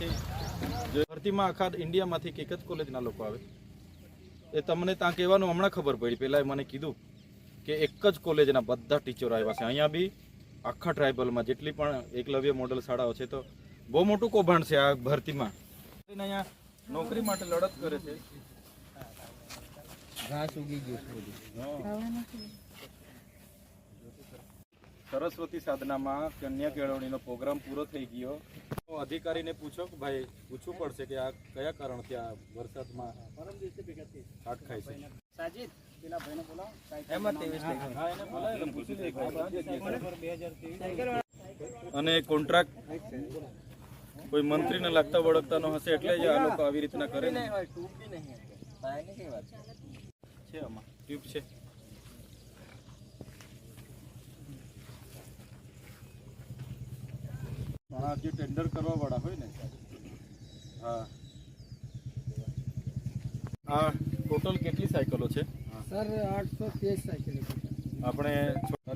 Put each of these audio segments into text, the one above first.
જે ભરતીમાં આખા ઇન્ડિયામાંથી એક જ કોલેજના લોકો આવે. એ તમને ત્યાં કહેવાનું હમણાં ખબર પડી. પહેલાં મને કીધું કે એક જ કોલેજના બધા ટીચરો આવ્યા છે. અહીંયા બી આખા ટ્રાઇબલમાં જેટલી પણ એકલવ્ય મોડલ શાળાઓ છે તો બહુ મોટું કૌભાંડ છે આ ભરતીમાં. અહીંયા નોકરી માટે લડત કરે છે. ઘાસ ઉગી ગયું સરસ્વતી સાધનામાં કન્યા કેળવણીનો પ્રોગ્રામ પૂરો થઈ ગયો. અધિકારીને પૂછો કે ભાઈ પૂછવું પડશે કે આ કયા કારણથી આ વરસાદમાં કાટ ખાય છે સાજીદ પેલા ભાઈને બોલાવો હા, એને બોલાય પૂછી છે. અને કોન્ટ્રાક્ટ કોઈ મંત્રીને લાગતા વળગતાનો હશે એટલે જ આ લોકો આવી રીતના કરે ને ટૂબ બી નહીં પાયાની કઈ વાત છે છે આમાં ટ્યુબ છે આ જે ટેન્ડર કરવા વાળા હોય ને હા. આ ટોટલ કેટલી સાયકલો છે? સર આઠસો તેર સાયકલ આપણે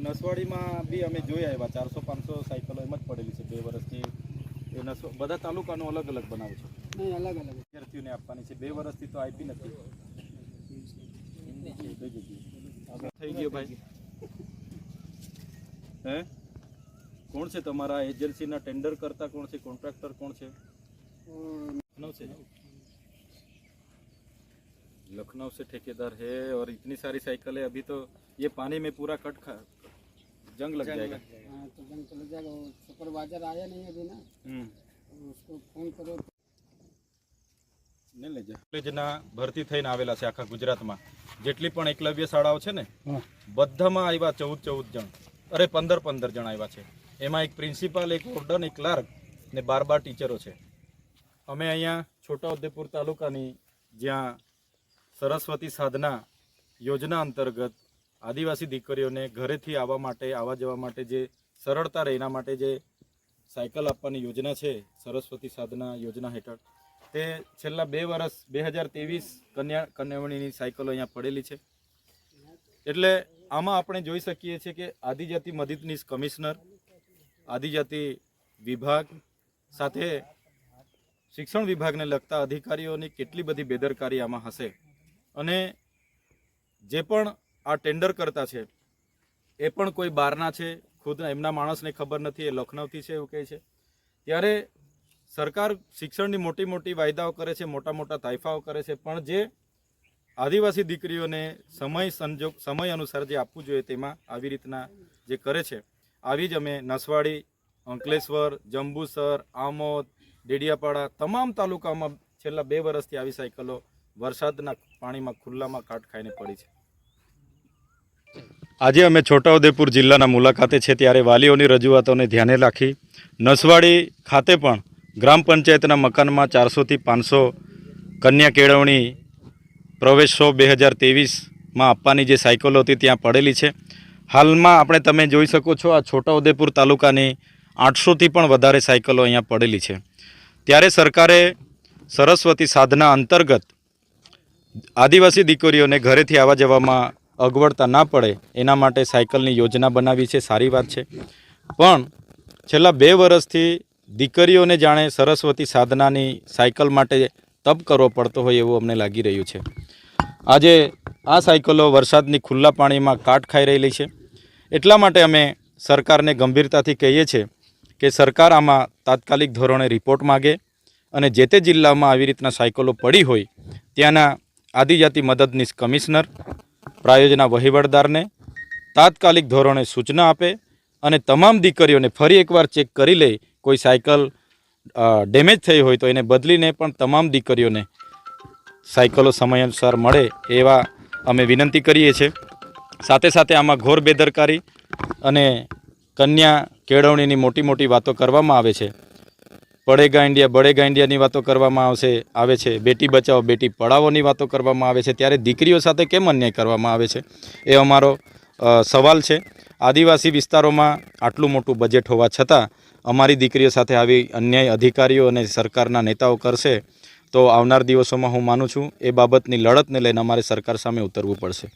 નસવાડીમાં બી અમે જોઈ આવ્યા ચારસો પાંચસો સાયકલો એમ જ પડેલી છે બે વર્ષથી એ નસો બધા તાલુકાનો અલગ અલગ બનાવો છો. નહીં અલગ અલગ. વિદ્યાર્થીઓને આપવાની છે. બે વર્ષથી તો આપી નથી? થઈ ગયો ભાઈ. હે? કોણ છે તમારા એજન્સીના ટેન્ડર કરતા કોણ છે કોન્ટ્રાક્ટર કોણ છે लखनऊ से लखनऊ से ठेकेदार है और इतनी सारी साइकिल है अभी तो ये पानी में पूरा कट खा जंग लग जाएगा हाँ तो जंग चला जाएगा वो सुपरवाइजर आया नहीं अभी ना हम्म तो उसको फोन करो ને લેજે કોલેજના ભરતી થઈને આવેલા છે આખા ગુજરાતમાં જેટલી પણ એકલવ્ય શાળાઓ છે ને બધામાં આવ્યા ચૌદ ચૌદ જણ અરે પંદર પંદર જણ આવ્યા છે એમાં એક પ્રિન્સિપાલ એક વોર્ડન એક ક્લાર્ક ને બાર બાર ટીચરો છે. અમે અહીંયા છોટાઉદેપુર તાલુકાની જ્યાં સરસ્વતી સાધના યોજના અંતર્ગત આદિવાસી દીકરીઓને ઘરેથી આવવા માટે, આવવા જવા માટે જે સરળતા રહે એના માટે જે સાયકલ આપવાની યોજના છે, સરસ્વતી સાધના યોજના હેઠળ, તે છેલ્લા બે વર્ષ, બે હજાર ત્રેવીસ કન્યા, કન્યાવણીની સાયકલો અહીંયા પડેલી છે. એટલે આમાં આપણે જોઈ શકીએ છીએ કે આદિજાતિ મદદનીશ કમિશનર આદિજાતિ વિભાગ સાથે શિક્ષણ વિભાગને લગતા અધિકારીઓની કેટલી બધી બેદરકારી આમાં હશે? અને જે પણ આ ટેન્ડર કરતા છે, એ પણ કોઈ બહારના છે? ખુદ એમના માણસને ખબર નથી, એ લખનૌથી છે એવું કહે છે? ત્યારે સરકાર શિક્ષણની મોટી મોટી વાયદાઓ કરે છે, મોટા મોટા તાઇફાઓ કરે છે, પણ જે આદિવાસી દીકરીઓને સમય સંજોગ, સમય અનુસાર જે આપવું જોઈએ તેમાં આવી રીતના જે કરે છે આવી જ અમે નસવાડી, અંકલેશ્વર, જંબુસર, આમોદ, ડેડિયાપાડા તમામ તાલુકામાં છેલ્લા બે વર્ષથી આવી સાયકલો વરસાદના પાણીમાં ખુલ્લામાં કાટ ખાઈને પડી છે. આજે અમે છોટાઉદેપુર જિલ્લાના મુલાકાતે છે ત્યારે વાલીઓની રજૂઆતોને ધ્યાને રાખી નસવાડી ખાતે પણ ગ્રામ પંચાયતના મકાનમાં ચારસોથી પાંચસો કન્યા કેળવણી પ્રવેશો બે હજાર તેવીસમાં આપવાની જે સાયકલો હતી ત્યાં પડેલી છે. હાલમાં આપણે તમે જોઈ શકો છો આ છોટાઉદેપુર તાલુકાની આઠસોથી પણ વધારે સાયકલો અહીંયા પડેલી છે. ત્યારે સરકારે સરસ્વતી સાધના અંતર્ગત આદિવાસી દીકરીઓને ઘરેથી આવવા જવામાં અગવડતા ના પડે એના માટે સાયકલની યોજના બનાવી છે, સારી વાત છે. પણ છેલ્લા બે વર્ષથી દીકરીઓને જાણે સરસ્વતી સાધનાની સાયકલ માટે તપ કરવો પડતો હોય એવું અમને લાગી રહ્યું છે. આજે આ સાયકલો વરસાદની ખુલ્લા પાણીમાં કાટ ખાઈ રહેલી છે. એટલા માટે અમે સરકારને ગંભીરતાથી કહીએ છીએ કે સરકાર આમાં તાત્કાલિક ધોરણે રિપોર્ટ માગે અને જે તે જિલ્લામાં આવી રીતના સાયકલો પડી હોય ત્યાંના આદિજાતિ મદદનીશ કમિશનર, પ્રાયોજના વહીવટદારને તાત્કાલિક ધોરણે સૂચના આપે અને તમામ દીકરીઓને ફરી એકવાર ચેક કરી લે કોઈ સાયકલ ડેમેજ થઈ હોય તો એને બદલીને પણ તમામ દીકરીઓને સાયકલો સમયાનુસાર મળે એવા અમે વિનંતી કરીએ છીએ. સાથે સાથે આમાં ઘોર બેદરકારી અને કન્યા કેળવણીની મોટી મોટી વાતો કરવામાં આવે છે. પડેગા ઇન્ડિયા બળેગા ઇન્ડિયાની વાતો કરવામાં આવશે, આવે છે. બેટી બચાવો, બેટી પઢાવોની વાતો કરવામાં આવે છે. ત્યારે દીકરીઓ સાથે કેમ અન્યાય કરવામાં આવે છે? એ અમારો સવાલ છે. આદિવાસી વિસ્તારોમાં આટલું મોટું બજેટ હોવા છતાં અમારી દીકરીઓ સાથે આવી અન્યાય અધિકારીઓ અને સરકારના નેતાઓ કરશે. તો આવનાર દિવસોમાં હું માનું છું એ બાબતની લડતને લઈને અમારે સરકાર સામે ઉતરવું પડશે.